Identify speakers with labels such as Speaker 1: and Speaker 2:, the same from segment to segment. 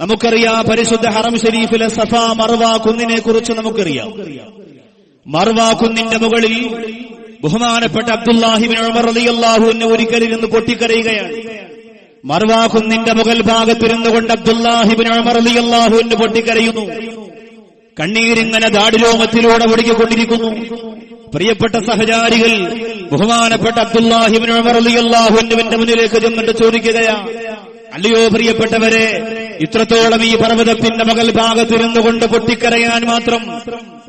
Speaker 1: നമുക്കറിയാം പരിശുദ്ധ ഹറം ഷരീഫിലെ സഫ മർവ കുന്നിനെ കുറിച്ച് നമുക്കറിയാം. മർവ കുന്നിന്റെ മുകളിൽ ബഹുമാനപ്പെട്ട അബ്ദുല്ലാഹിബിൻ ഉമർ റളിയല്ലാഹുവിനെ ഒരിക്കലിൽ നിന്ന് പൊട്ടിക്കരയുകയാണ്. മർവ കുന്നിന്റെ മുകൾ ഭാഗത്തിരുന്നു കൊണ്ട് അബ്ദുല്ലാഹിബിൻ ഉമർ പൊട്ടിക്കരയുന്നു. കണ്ണീരിങ്ങനെ ദാടിരോമത്തിലൂടെ ഒടുക്കിക്കൊണ്ടിരിക്കുന്നു പ്രിയപ്പെട്ട സഹചാരികൾ ബഹുമാനപ്പെട്ട അബ്ദുല്ലാഹിബിൻ ഉമർ മുന്നിലേക്ക് ചെന്നിട്ട് ചോദിക്കുകയാ അല്ലയോ പ്രിയപ്പെട്ടവരെ ഇത്രത്തോളം ഈ പർവതത്തിന്റെ മകൾ ഭാഗത്തിരുന്നു കൊണ്ട് പൊട്ടിക്കരയാൻ മാത്രം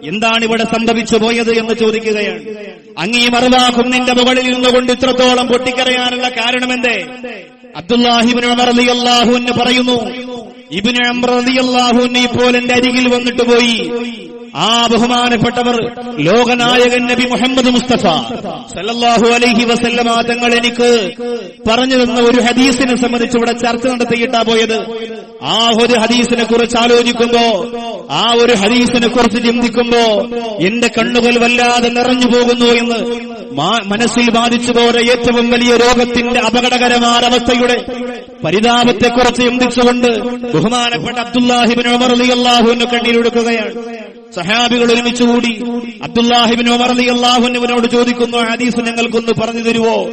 Speaker 1: എന്താണ് ഇവിടെ സംഭവിച്ചു പോയത് എന്ന് ചോദിക്കുകയാണ്. അങ്ങീ മറുവാക്കും നിന്റെ മുകളിൽ നിന്നുകൊണ്ട് ഇത്രത്തോളം പൊട്ടിക്കരയാനുള്ള കാരണമെന്തേ? അബ്ദുല്ലാഹിബിൻ പറയുന്നു ഇബിന് ഇപ്പോൾ എന്റെ അരികിൽ വന്നിട്ട് പോയി. ആ ബഹുമാനപ്പെട്ടവർ ലോകനായകൻ നബി മുഹമ്മദ് മുസ്തഫ സല്ലല്ലാഹു അലൈഹി വസല്ലമ തങ്ങൾ എനിക്ക് പറഞ്ഞു തന്ന ഒരു ഹദീസിനെ സംബന്ധിച്ച് ഇവിടെ ചർച്ച നടത്തിയിട്ടാ പോയത്. ആ ഒരു ഹദീസിനെ കുറിച്ച് ആലോചിക്കുമ്പോ ആ ഒരു ഹദീസിനെ കുറിച്ച് ചിന്തിക്കുമ്പോ എന്റെ കണ്ണുകൾ വല്ലാതെ നിറഞ്ഞു പോകുന്നു എന്ന് മനസ്സിൽ ബാധിച്ചു പോലെ ഏറ്റവും വലിയ രോഗത്തിന്റെ അപകടകരമായ അവസ്ഥയുടെ പരിതാപത്തെക്കുറിച്ച് ചിന്തിച്ചുകൊണ്ട് ബഹുമാനപ്പെട്ട അബ്ദുല്ലാഹിബിൻ ഉമർ അള്ളാഹുവിന് കണ്ണീരൊടുക്കുകയാണ്. സഹാബികൾ ഒരുമിച്ച് കൂടി അബ്ദുല്ലാഹിബിൻ ഉമർ അലിയല്ലാഹുവിനോട് ചോദിക്കുന്നു ഹദീസ് ഞങ്ങൾക്കൊന്ന് പറഞ്ഞു തരുവോ?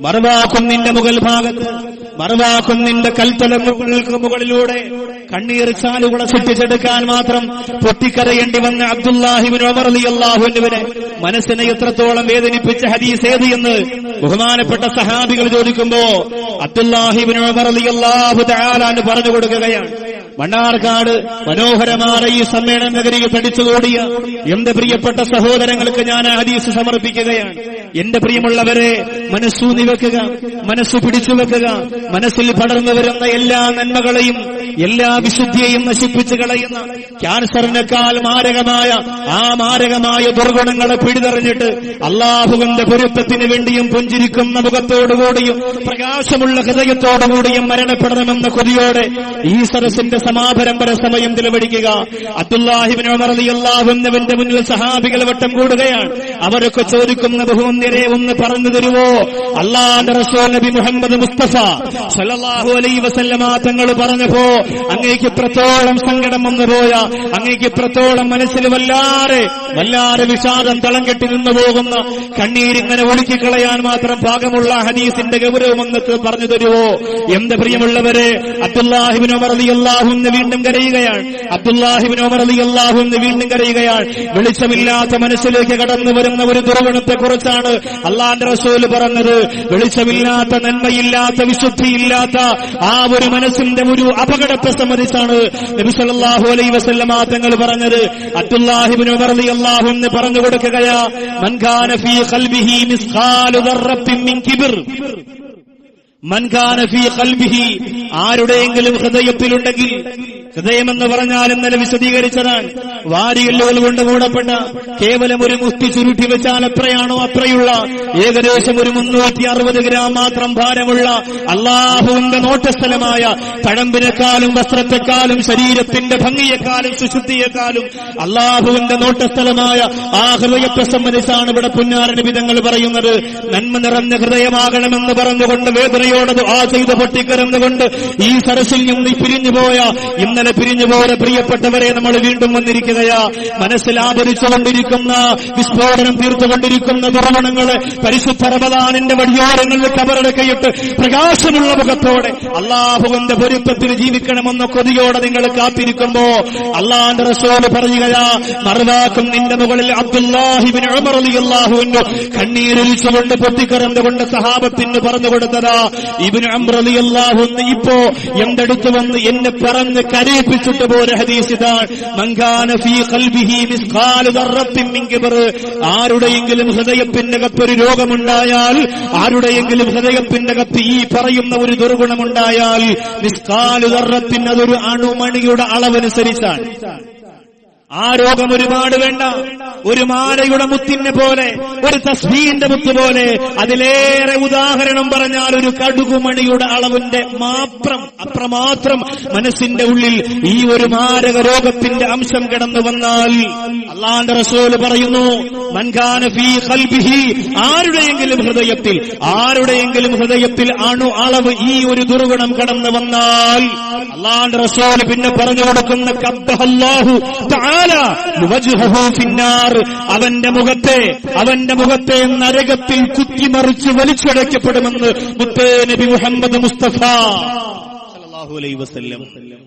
Speaker 1: മറുവാക്കും നിന്റെ മുകൾ ഭാഗത്ത് മറുവാക്കും നിന്റെ കൽത്തലങ്ങൾക്ക് മുകളിലൂടെ കണ്ണീർ ചാലുകളെ സൃഷ്ടിച്ചെടുക്കാൻ മാത്രം പൊട്ടിക്കരയേണ്ടി വന്ന അബ്ദുല്ലാഹിബിൻ ഉമർ അലിയല്ലാഹുവിനെ മനസ്സിനെ എത്രത്തോളം വേദനിപ്പിച്ച ഹദീസ് ഏത് എന്ന് ബഹുമാനപ്പെട്ട സഹാബികൾ ചോദിക്കുമ്പോ തആലാന് പറഞ്ഞു കൊടുക്കുകയാണ്. മണ്ണാർക്കാട് മനോഹരമായ ഈ സമ്മേളന നഗരിയിൽ പഠിച്ചുകൂടിയ എന്റെ പ്രിയപ്പെട്ട സഹോദരങ്ങൾക്ക് ഞാൻ ഹദീസ് സമർപ്പിക്കുകയാണ്. എന്റെ പ്രിയമുള്ളവരെ മനസ്സൂന്നി വെക്കുക മനസ്സ് പിടിച്ചു വെക്കുക മനസ്സിൽ പടർന്നു വരുന്ന എല്ലാ നന്മകളെയും എല്ലാ വിശുദ്ധിയെയും നശിപ്പിച്ചു കളയുന്ന ക്യാൻസറിനേക്കാൾ മാരകമായ ആ മാരകമായ ദുർഗുണങ്ങളെ പിടിതെറിഞ്ഞിട്ട് അള്ളാഹുവിന്റെ പൊരുത്തത്തിന് വേണ്ടിയും പുഞ്ചിരിക്കുന്ന മുഖത്തോടുകൂടിയും പ്രകാശമുള്ള ഹൃദയത്തോടുകൂടിയും മരണപ്പെടണമെന്ന കൊതിയോടെ ഈ സരസിന്റെ സമാപരമ്പര സമയം ചെലവഴിക്കുക അബ്ദുല്ലാഹിബിൻ അള്ളാഹുന്നവന്റെ മുന്നിൽ സഹാബികൾ വട്ടം കൂടുകയാണ്. അവരൊക്കെ ചോദിക്കുന്ന ബഹുമന്യരെ ഒന്ന് പറഞ്ഞു തരുമോ റസൂൽ നബി മുഹമ്മദ് മുസ്തഫ സല്ലല്ലാഹു അലൈ വസല്ലമ തങ്ങൾ പറഞ്ഞപ്പോ അങ്ങേക്ക് ഇത്രത്തോളം സങ്കടം വന്നു പോയ അങ്ങേക്ക് ഇത്രത്തോളം മനസ്സിൽ വല്ലാറെ വല്ലാറെ വിഷാദം തളം കെട്ടി നിന്നു പോകുന്ന കണ്ണീരിങ്ങനെ ഒഴുക്കിക്കളയാൻ മാത്രം ഭാഗമുള്ള ഹദീസിന്റെ ഗൗരവം എന്നൊക്കെ പറഞ്ഞു തരുവോ? എന്റെ പ്രിയമുള്ളവരെ അബ്ദുല്ലാഹിബിൻ ഉമർ അലിയല്ലാഹുന്ന് വീണ്ടും കരയുകയാണ്. അബ്ദുല്ലാഹിബിൻ ഉമർ അലിയല്ലാഹുന്ന് വീണ്ടും കരയുകയാണ്. വെളിച്ചമില്ലാത്ത മനസ്സിലേക്ക് കടന്നു വരുന്ന ഒരു ദുർഗുണത്തെ കുറിച്ചാണ് അള്ളാന്റെ റസൂൽ പറഞ്ഞത്. വെളിച്ചമില്ലാത്ത നന്മയില്ലാത്ത വിശുദ്ധിയില്ലാത്ത ആ ഒരു മനസ്സിന്റെ ഒരു അപകടത്തെ സംബന്ധിച്ചാണ് നബി സല്ലല്ലാഹു അലൈഹി വസല്ലമ തങ്ങൾ പറഞ്ഞത്. അബ്ദുല്ലാഹിബിൻ ഉമർ റളിയല്ലാഹു അൻഹു പറഞ്ഞു കൊടുക്കുകയാ മൻ ഫീ ഖൽബിഹി മിസ്ഖാലു മൻ കാന ഫീ ഖൽബിഹി ആരുടെയെങ്കിലും ഹൃദയത്തിലുണ്ടെങ്കിൽ ഹൃദയമെന്ന് പറഞ്ഞാൽ ഇന്നലെ വിശദീകരിച്ചതാണ് വാരിയല്ലുകൾ കൊണ്ട് മൂടപ്പെട്ട കേവലം ഒരു മുസ്തി ചുരുട്ടി വെച്ചാൽ എത്രയാണോ അത്രയുള്ള ഏകദേശം ഒരു മുന്നൂറ്റി അറുപത് ഗ്രാം മാത്രം ഭാരമുള്ള അള്ളാഹുവിന്റെ നോട്ടസ്ഥലമായ തഴമ്പിനെക്കാളും വസ്ത്രത്തെക്കാളും ശരീരത്തിന്റെ ഭംഗിയെക്കാളും സുശുദ്ധിയെക്കാളും അള്ളാഹുവിന്റെ നോട്ടസ്ഥലമായ ആ ഹൃദയത്തെ സംബന്ധിച്ചാണ് ഇവിടെ പുന്നാരൻ വിധങ്ങൾ പറയുന്നത്. നന്മ നിറഞ്ഞ ഹൃദയമാകണമെന്ന് പറഞ്ഞുകൊണ്ട് വേദനയോടത് ആ ചെയ്ത പൊട്ടിക്കരന്നുകൊണ്ട് ഈ സരസിൽ നിന്ന് പിരിഞ്ഞുപോയ ഇന്നലെ പിരിഞ്ഞുപോയ പ്രിയപ്പെട്ടവരെ നമ്മൾ വീണ്ടും വന്നിരിക്കുകയാ. മനസ്സിൽ ആദരിച്ചുകൊണ്ടിരിക്കുന്ന വിസ്ഫോടനം തീർത്തുകൊണ്ടിരിക്കുന്ന ദുർഗുണങ്ങളെ പരിശുദ്ധ റമദാനിന്റെ വഴിയോരങ്ങളിൽ കബറടക്കയിട്ട് പ്രകാശമുള്ള മുഖത്തോടെ അള്ളാഹുവിന്റെ പൊരുത്തത്തിൽ ജീവിക്കണമെന്ന കൊതിയോടെ നിങ്ങൾ കാത്തിരിക്കുമ്പോ അള്ളാന്റെ റസോൽ പറയുകയാ മറുവാക്കും നിന്റെ മുകളിൽ അബ്ദുല്ലാഹിബിൻ അള്ളാഹുവിന്റെ കണ്ണീരൊലിച്ചുകൊണ്ട് പൊട്ടിക്കറന്നുകൊണ്ട് സഹാബത്തിന് പറഞ്ഞു കൊടുത്തതാ ഇബിന് അമ്രലി അള്ളാഹുന്ന് ഇപ്പോ എന്തെടുത്തു വന്ന് എന്നെ പറഞ്ഞ് കരയിപ്പിച്ചിട്ട് പോലെ ഹദീസ്താണ് ആരുടെയെങ്കിലും ഹൃദയത്തിന്റെ ഒരു രോഗമുണ്ടായാൽ ആരുടെയെങ്കിലും ഹൃദയത്തിന്റെ അകത്ത് ഈ പറയുന്ന ഒരു ദുർഗുണമുണ്ടായാൽ മിസ്കാലു ദർറത്തിന് അതൊരു അണുമണിയുടെ അളവനുസരിച്ചാണ്. ആ രോഗം ഒരുപാട് വേണ്ട. ഒരു മാലയുടെ മുത്തിനെ പോലെ ഒരു തസ്ബീന്റെ മുത്ത് പോലെ അതിലേറെ ഉദാഹരണം പറഞ്ഞാൽ ഒരു കടുകുമണിയുടെ അളവിന്റെ മാത്രം അത്രമാത്രം മനസ്സിന്റെ ഉള്ളിൽ ഈ ഒരു മാരക രോഗത്തിന്റെ അംശം കിടന്നു വന്നാൽ അള്ളാന്റെ റസൂൽ പറയുന്നു മൻകാന ഫീ ഖൽബിഹി ആരുടെയെങ്കിലും ഹൃദയത്തിൽ ആരുടെയെങ്കിലും ഹൃദയത്തിൽ അണു അളവ് ഈ ഒരു ദുർഗുണം കടന്നു വന്നാൽ അള്ളാന്റെ റസൂൽ പിന്നെ പറഞ്ഞു കൊടുക്കുന്ന കബ്ബഹല്ലാഹു ഫിന്നാർ അവന്റെ മുഖത്തെ അവന്റെ മുഖത്തെ നരകത്തിൽ കുത്തിമറിച്ച് വലിച്ചടയ്ക്കപ്പെടുമെന്ന് മുത്തേ നബി മുഹമ്മദ് മുസ്തഫ വസല്ലം.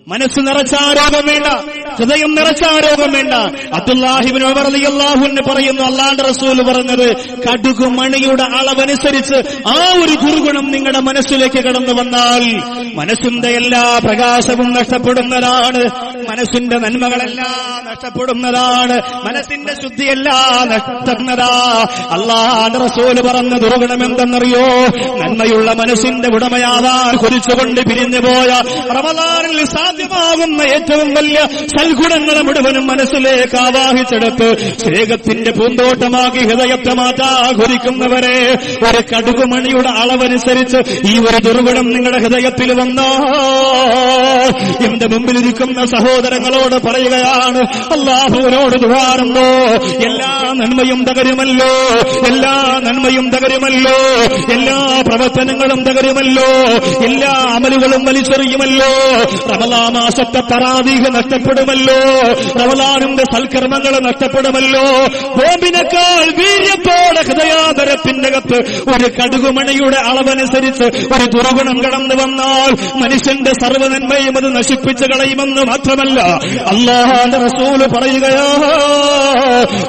Speaker 1: മനസ്സ് നിറച്ച ആരോഗ്യം വേണ്ട. ഹൃദയം നിറച്ച ആരോഗ്യം വേണ്ട. അബ്ദുല്ലാഹിബിൻ ഉമർ റളിയല്ലാഹു അൻഹു പറയുന്നു അള്ളാഹുവിന്റെ റസൂൽ പറഞ്ഞത് കടുക് മണിയുടെ അളവനുസരിച്ച് ആ ഒരു ദുർഗുണം നിങ്ങളുടെ മനസ്സിലേക്ക് കടന്നു വന്നാൽ മനസ്സിന്റെ എല്ലാ പ്രകാശവും നഷ്ടപ്പെടുന്നതാണ്. മനസ്സിന്റെ നന്മകളെല്ലാം നഷ്ടപ്പെടുന്നതാണ്. മനസ്സിന്റെ ശുദ്ധിയെല്ലാം നഷ്ടപ്പെടുന്നതാ. അള്ളാഹുന്റെ റസൂൽ പറഞ്ഞ ദുർഗുണം എന്തെന്നറിയോ? നന്മയുള്ള മനസ്സിന്റെ ഉടമയാവാൻ കുറിച്ചുകൊണ്ട് പിരിഞ്ഞു പോയ റമദാനിൽ സാധ്യമാകുന്ന ഏറ്റവും വലിയ സൽഗുണങ്ങളെ മുഴുവനും മനസ്സിലേക്ക് ആവാഹിച്ചെടുത്ത് സ്നേഹത്തിന്റെ പൂന്തോട്ടമാക്കി ഹൃദയത്തെ മാറ്റാഘോരിക്കുന്നവരെ ഒരു കടുകുമണിയുടെ അളവനുസരിച്ച് ഈ ഒരു ദുർഗുണം നിങ്ങളുടെ ഹൃദയത്തിൽ വന്നോ? എന്റെ മുമ്പിലിരിക്കുന്ന സഹോദരങ്ങളോട് പറയുകയാണ് അള്ളാഹുവിനോട് ദുഹാറുണ്ടോ എല്ലാ നന്മയും തകരുമല്ലോ എല്ലാ നന്മയും തകരുമല്ലോ എല്ലാ പ്രവർത്തനങ്ങളും തകരുമല്ലോ എല്ലാ അമലുകളും വലിച്ചെറിയുമല്ലോ റമലാ മാസത്തെ തറാവീഹ് നഷ്ടപ്പെടുമല്ലോ. റമലാനിന്റെ സൽക്കർമ്മങ്ങൾ നഷ്ടപ്പെടുമല്ലോ. ബോംബിനേക്കാൾ വീര്യത്തോടെ ഹൃദയാതരത്തിന്റെ അകത്ത് ഒരു കടുകുമണിയുടെ അളവനുസരിച്ച് ഒരു ദുർഗുണം കടന്നു വന്നാൽ മനുഷ്യന്റെ സർവനന്മയും അത് നശിപ്പിച്ചു കളയുമെന്ന് മാത്രമല്ല അള്ളാഹാന്റെ റസൂൽ പറയുകയാ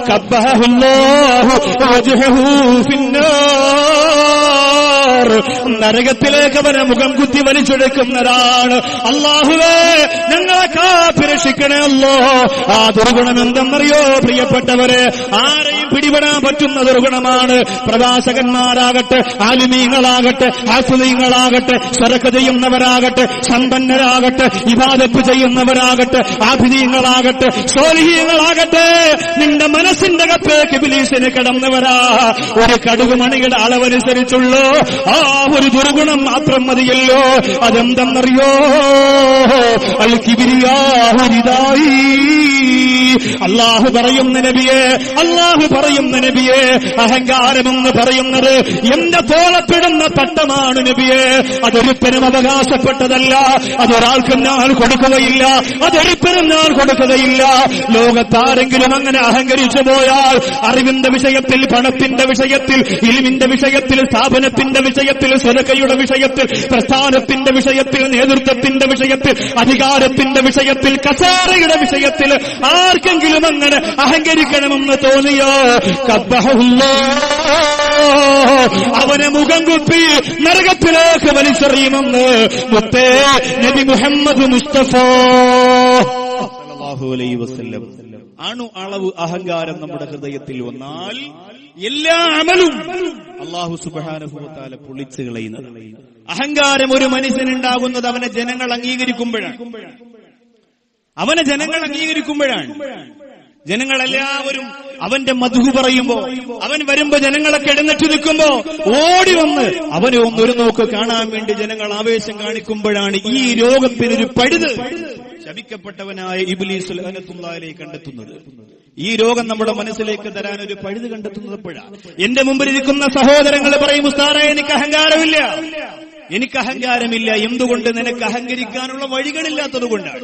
Speaker 1: കബ്ബഹുല്ലാഹു വജ്ഹഹു ഫിന്നാർ. നരകത്തിലേക്ക് അവനെ മുഖം കുത്തി വലിച്ചെടുക്കുന്നതാണ് അള്ളാഹുവേ ഞങ്ങളെ കാത്തിരക്ഷിക്കണേ അല്ലോ. ആ ദുർഗുണം എന്തെന്നറിയോ പ്രിയപ്പെട്ടവരെ? ആരെയും പിടിപെടാൻ പറ്റുന്ന ദുർഗുണമാണ്. പ്രവാസകന്മാരാകട്ടെ ആലിമീങ്ങളാകട്ടെ ആസുദീങ്ങളാകട്ടെ സ്വരക്ക് ചെയ്യുന്നവരാകട്ടെ സമ്പന്നരാകട്ടെ ഇബാദത്ത് ചെയ്യുന്നവരാകട്ടെ ആഭിനീയങ്ങളാകട്ടെ സോലിഹീയങ്ങളാകട്ടെ നിന്റെ മനസ്സിന്റെ കപ്പേക്ക് ബിലീസിന് കിടന്നവരാ. ഒരു കടുക് മണിയുടെ അളവനുസരിച്ചുള്ളൂ. ആ ഒരു ദുർഗുണം മാത്രം മതിയല്ലോ. അതെന്തെന്നറിയോ? അൽ കിബിരിയാഹുരിതായി അള്ളാഹു പറയുന്ന നബിയെ അള്ളാഹു പറയുന്ന നബിയെ അഹങ്കാരമെന്ന് പറയുന്നത് എന്റെ തോളപ്പെടുന്ന പട്ടമാണ് നബിയെ. അതൊരുത്തരും അവകാശപ്പെട്ടതല്ല അതൊരാൾക്കും ഞാൻ കൊടുക്കുകയില്ല അതൊരുത്തരും ഞാൻ കൊടുക്കുകയില്ല. ലോകത്താരെങ്കിലും അങ്ങനെ അഹങ്കരിച്ചു പോയാൽ അറിവിന്റെ വിഷയത്തിൽ പണത്തിന്റെ വിഷയത്തിൽ ഇലിമിന്റെ വിഷയത്തിൽ സ്ഥാപനത്തിന്റെ വിഷയത്തിൽ സ്വരക്കയുടെ വിഷയത്തിൽ പ്രസ്ഥാനത്തിന്റെ വിഷയത്തിൽ നേതൃത്വത്തിന്റെ വിഷയത്തിൽ അധികാരത്തിന്റെ വിഷയത്തിൽ കസാരയുടെ വിഷയത്തിൽ ആർക്കെങ്കിലും അങ്ങനെ അഹങ്കരിക്കണമെന്ന് തോന്നിയോ. അവനെ മുഖം കുത്തി നരകത്തിലേക്ക് വലിച്ചെറിയുമെന്ന് മുത്തേ നബി മുഹമ്മദ് മുസ്തഫ. അണു അളവ് അഹങ്കാരം നമ്മുടെ ഹൃദയത്തിൽ വന്നാൽ എല്ലാ അമലും അള്ളാഹു സുബാനുഭവത്താലെ പൊളിച്ചു കളയുന്നത് അഹങ്കാരം ഒരു മനുഷ്യനുണ്ടാകുന്നത് അവനെ ജനങ്ങൾ അംഗീകരിക്കുമ്പോഴാണ്. അവനെ ജനങ്ങൾ അംഗീകരിക്കുമ്പോഴാണ്. ജനങ്ങളെല്ലാവരും അവന്റെ മധു പറയുമ്പോ അവൻ വരുമ്പോ ജനങ്ങളൊക്കെ എഴുന്നേറ്റ് നിൽക്കുമ്പോ ഓടി വന്ന് അവനെ ഒന്നൊരു നോക്ക് കാണാൻ വേണ്ടി ജനങ്ങൾ ആവേശം കാണിക്കുമ്പോഴാണ് ഈ രോഗത്തിനൊരു പഴുത് ശപിക്കപ്പെട്ടവനായ ഇബിലീസ് ലഹനത്തുള്ളാഹിലേക്ക് കണ്ടെത്തുന്നത്. ഈ രോഗം നമ്മുടെ മനസ്സിലേക്ക് തരാൻ ഒരു പഴുത് കണ്ടെത്തുന്നത് എന്റെ മുമ്പിൽ ഇരിക്കുന്ന സഹോദരങ്ങൾ പറയും ഉസ്താറെ എനിക്ക് അഹങ്കാരമില്ല. എനിക്ക് അഹങ്കാരമില്ല. എന്തുകൊണ്ട് നിനക്ക് അഹങ്കരിക്കാനുള്ള വഴികളില്ലാത്തത് കൊണ്ടാണ്?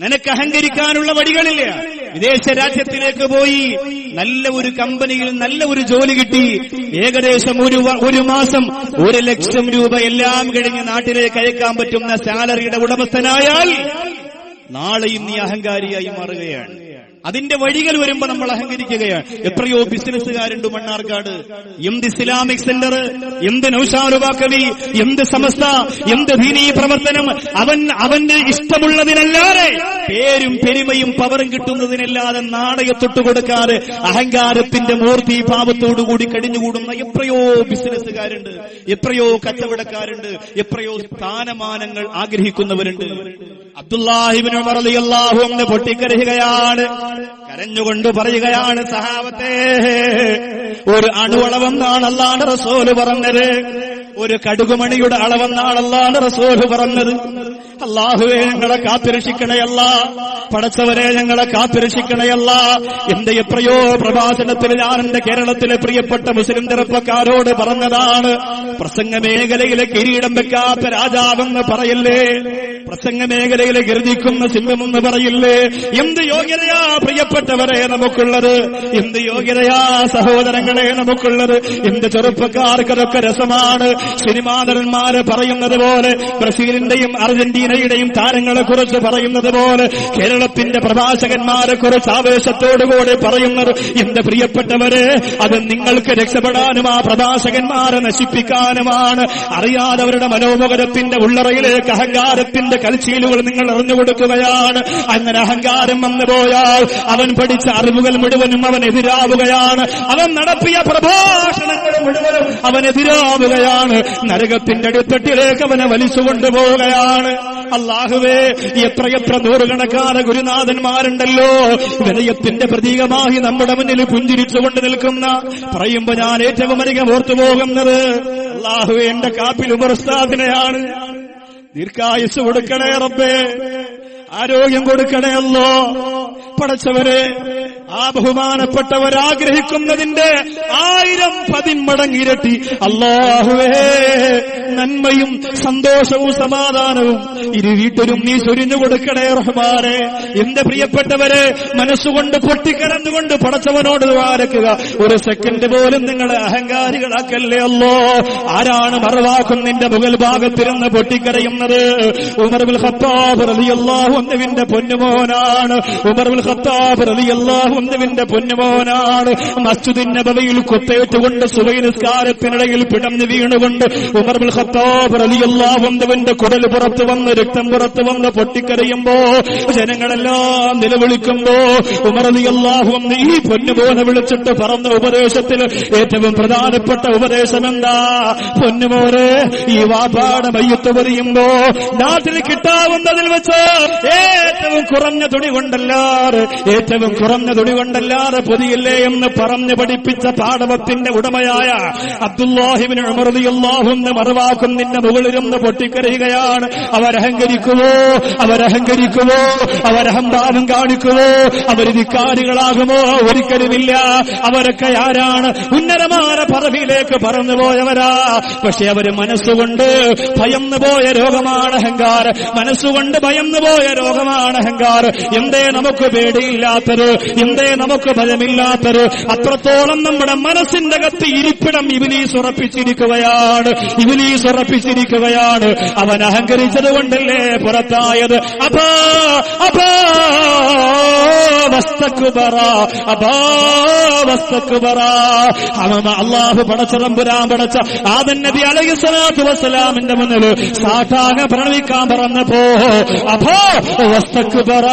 Speaker 1: നിനക്ക് അഹങ്കരിക്കാനുള്ള വഴികളില്ല. വിദേശ രാജ്യത്തിലേക്ക് പോയി നല്ല ഒരു കമ്പനിയിൽ നല്ല ഒരു ജോലി കിട്ടി. ഏകദേശം ഒരു ഒരു മാസം ഒരു ലക്ഷം രൂപ എല്ലാം കഴിഞ്ഞ് നാട്ടിലേക്ക് അയക്കാൻ പറ്റുന്ന സാലറിയുടെ ഉടമസ്ഥനായാൽ നാളെയും നീ അഹങ്കാരിയായി മാറുകയാണ്. അതിന്റെ വഴികൾ വരുമ്പോ നമ്മൾ അഹങ്കരിക്കുകയാണ്. എത്രയോ ബിസിനസ്സുകാരുണ്ട് മണ്ണാർക്കാട്. എന്ത് ഇസ്ലാമിക് സെന്റർ എന്ത് നൌഷാരുവാക്കവി എന്ത് സമസ്ത എന്ത് ദീനീ പ്രവർത്തനം അവൻ അവന്റെ ഇഷ്ടമുള്ളതിനല്ലാതെ പേരും പെരുമയും പവറും കിട്ടുന്നതിനല്ലാതെ നാണയത്തൊട്ട് കൊടുക്കാതെ അഹങ്കാരത്തിന്റെ മൂർത്തി പാപത്തോടുകൂടി കഴിഞ്ഞുകൂടുന്ന എത്രയോ ബിസിനസ്സുകാരുണ്ട് എത്രയോ കച്ചവടക്കാരുണ്ട് എത്രയോ സ്ഥാനമാനങ്ങൾ ആഗ്രഹിക്കുന്നവരുണ്ട്. അബ്ദുല്ലാഹിബിൻ ഉമർ അൻഹു കരഞ്ഞുകൊണ്ട് പറയുകയാണ് സഹാവത്തെ. ഒരു അണുവളവെന്നാണ് അല്ലാണ്ട് റസോൽ പറഞ്ഞത്. ഒരു കടുകുമണിയുടെ അളവെന്നാണ് അല്ലാണ്ട് റസോൽ പറഞ്ഞത്. അള്ളാഹുവെ ഞങ്ങളെ കാത്തുരക്ഷിക്കണയല്ല പടച്ചവരെ ഞങ്ങളെ കാത്തുരക്ഷിക്കണയല്ല എന്റെ എത്രയോ പ്രഭാഷണത്തിൽ ഞാൻ എന്റെ കേരളത്തിലെ പ്രിയപ്പെട്ട മുസ്ലിം ചെറുപ്പക്കാരോട് പറഞ്ഞതാണ് പ്രസംഗ മേഖലയിലെ കിരീടം വെക്കാത്ത രാജാവെന്ന് പറയില്ലേ? പ്രസംഗ മേഖലയിലെ ഗർജിക്കുന്ന സിംഹമെന്ന് പറയില്ലേ? എന്ത് യോഗ്യതയാ പ്രിയപ്പെട്ടവരെ നമുക്കുള്ളത്? എന്ത് യോഗ്യതയാ സഹോദരങ്ങളെ നമുക്കുള്ളത്? എന്ത് ചെറുപ്പക്കാർക്കതൊക്കെ രസമാണ്? സിനിമാ നടന്മാര് പറയുന്നത് പോലെ ബ്രസീലിന്റെയും അർജന്റീനയുടെയും താരങ്ങളെ കുറിച്ച് പറയുന്നത് പോലെ കേരളത്തിന്റെ പ്രഭാഷകന്മാരെ കുറിച്ച് ആവേശത്തോടുകൂടി പറയുന്നത് എന്റെ പ്രിയപ്പെട്ടവരെ അത് നിങ്ങൾക്ക് രക്ഷപ്പെടാനും ആ പ്രഭാഷകന്മാരെ നശിപ്പിക്കാനുമാണ്. അറിയാതെ അവരുടെ മനോമുഖരത്തിന്റെ ഉള്ളറയിലേക്ക് അഹങ്കാരത്തിന്റെ കൽച്ചീലുകൾ നിങ്ങൾ എറിഞ്ഞുകൊടുക്കുകയാണ് അങ്ങനെ അഹങ്കാരം വന്നു പോയാൽ അവൻ പഠിച്ച അറിവുകൾ മുഴുവനും അവൻ എതിരാവുകയാണ്. അവൻ നടത്തിയ പ്രഭാഷണങ്ങൾ മുഴുവനും അവൻ എതിരാവുകയാണ്. നരകത്തിന്റെ അടിത്തട്ടിലേക്ക് അവനെ വലിച്ചു കൊണ്ടുപോവുകയാണ് അള്ളാഹുവേ എത്രയെത്ര നൂറുകണക്കാന ഗുരുനാഥന്മാരുണ്ടല്ലോ. വിനയത്തിന്റെ പ്രതീകമായി നമ്മുടെ മുന്നിൽ പുഞ്ചിരിച്ചുകൊണ്ട് നിൽക്കുന്ന പറയുമ്പോ ഞാൻ ഏറ്റവും അധികം ഓർത്തു പോകുന്നത് അള്ളാഹുവെ എന്റെ കാപ്പിൽ ഉമർസ്താദിനെയാണ് ദീർഘായുസ് കൊടുക്കണേ റബ്ബേ ആരോഗ്യം കൊടുക്കണേ അല്ലോ പടച്ചവരെ ആ ബഹുമാനപ്പെട്ടവരാഗ്രഹിക്കുന്നതിന്റെ ആയിരം പതിന്മടങ്ങിരട്ടി അള്ളാഹുവേ നന്മയും സന്തോഷവും സമാധാനവും ഇരു വീട്ടിലും നീ ചൊരിഞ്ഞു കൊടുക്കണേ റഹ്മാനെ. എന്റെ പ്രിയപ്പെട്ടവരെ മനസ്സുകൊണ്ട് പൊട്ടിക്കരന്നുകൊണ്ട് പടച്ചവനോട് വാരക്കുക ഒരു സെക്കൻഡ് പോലും നിങ്ങളെ അഹങ്കാരികളാക്കല്ലേ അല്ലോ ആരാണ് മറവാക്കും നിന്റെ മുകൾ ഭാഗത്തിരുന്ന് പൊട്ടിക്കരയുന്നത്? ഉമർബുൽ ഖത്താബ് റലിയല്ലാഹു അൻഹുവിന്റെ പൊന്നുമോനാണ്. ഉമർബുൽ ഖത്താബ് റളിയല്ലാഹു അൻഹുവിന്റെ പൊന്നുമോനാണ്. മസ്ജിദിന്റെ നബവിയിൽ കുത്തേറ്റുകൊണ്ട് സുബൈനിസ്കാരത്തിനിടയിൽ പിടഞ്ഞു വീണുകൊണ്ട് അൻഹുവിന്റെ കുടൽ പുറത്തു വന്ന് രക്തം പുറത്തു വന്ന് പൊട്ടിക്കരയുമ്പോ ജനങ്ങളെല്ലാം നിലവിളിക്കുമ്പോ ഉമർ അൻഹു ഈ പൊന്നുമോനെ വിളിച്ചിട്ട് പറഞ്ഞ ഉപദേശത്തിൽ ഏറ്റവും പ്രധാനപ്പെട്ട ഉപദേശം എന്താ പൊന്നുമോനെ ഈ വാപാട മയ്യത്ത് പറയുമ്പോ നാട്ടിൽ കിട്ടാവുന്നതിൽ വെച്ച് ഏറ്റവും കുറഞ്ഞ തുണി കൊണ്ടല്ലാറ് ഏറ്റവും കുറഞ്ഞ തുണി കൊണ്ടല്ലാതെ പൊതിയില്ലേ എന്ന് പറഞ്ഞു പഠിപ്പിച്ച പാടവത്തിന്റെ ഉടമയായ അബ്ദുല്ലാഹിബിന് അമൃതിയല്ലാഹുന്ന് മറുവാക്കുന്നിന്റെ മുകളിലിരുന്ന് പൊട്ടിക്കരയുകയാണ്. അവരഹങ്കരിക്കുമോ അവരഹങ്കരിക്കുമോ അവരഹംഭാവം കാണിക്കുമോ അവരിധിക്കാരികളാകുമോ ഒരിക്കലുമില്ല. അവരൊക്കെ ആരാണ്? ഉന്നതമായ പറവിയിലേക്ക് പറന്നുപോയവരാ പക്ഷെ അവർ മനസ്സുകൊണ്ട് ഭയന്നു പോയ രോഗമാണ് അഹങ്കാരം. മനസ്സുകൊണ്ട് ഭയന്നു പോയ രോഗമാണ് അഹങ്കാർ എന്തേ നമുക്ക് പേടിയില്ലാത്തത്? എന്തേ നമുക്ക് ഭയമില്ലാത്തത് അത്രത്തോളം നമ്മുടെ മനസ്സിന്റെ അകത്ത് ഇരിപ്പിടം ഇവലീസ് ഉറപ്പിച്ചിരിക്കുകയാണ്. ഇവലീസ് ഉറപ്പിച്ചിരിക്കുകയാണ്. അവൻ അഹങ്കരിച്ചത് കൊണ്ടല്ലേ പുറത്തായത്? അപാ അപാ അള്ളാഹു പടച്ചറമ്പുരാൻ പടച്ച ആദൻ നബി അലൈഹി സ്വലാത്തു വസ്സലാമിന്റെ മുന്നിൽ സാഠാകെ പ്രണവിക്കാൻ പറഞ്ഞപ്പോ അഭോ വസ്തക്കുപറ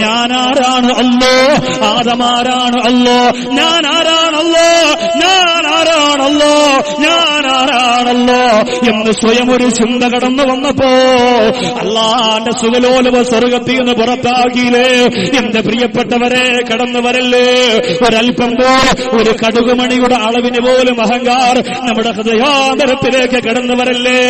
Speaker 1: ഞാനാരാണ് അല്ലോ ആരാണ് അല്ലോ ഞാൻ ആരാണല്ലോ ഞാൻ ആരാണല്ലോ ഞാൻ ആരാണല്ലോ എന്ന് സ്വയം ഒരു ചിന്ത കടന്നു വന്നപ്പോ അള്ളാന്റെ സുഖലോലവ സ്വർഗത്തിൽ നിന്ന് പുറത്താകിയില്ലേ? എന്റെ പ്രിയപ്പെട്ടവരെ കടന്നു വരല്ലേ? ഒരൽപ്പം ഒരു കടുകുമണിയുടെ അളവിന് പോലും അഹങ്കാർ നമ്മുടെ ഹൃദയാന്തരത്തിലേക്ക് കടന്നു വരല്ലേ?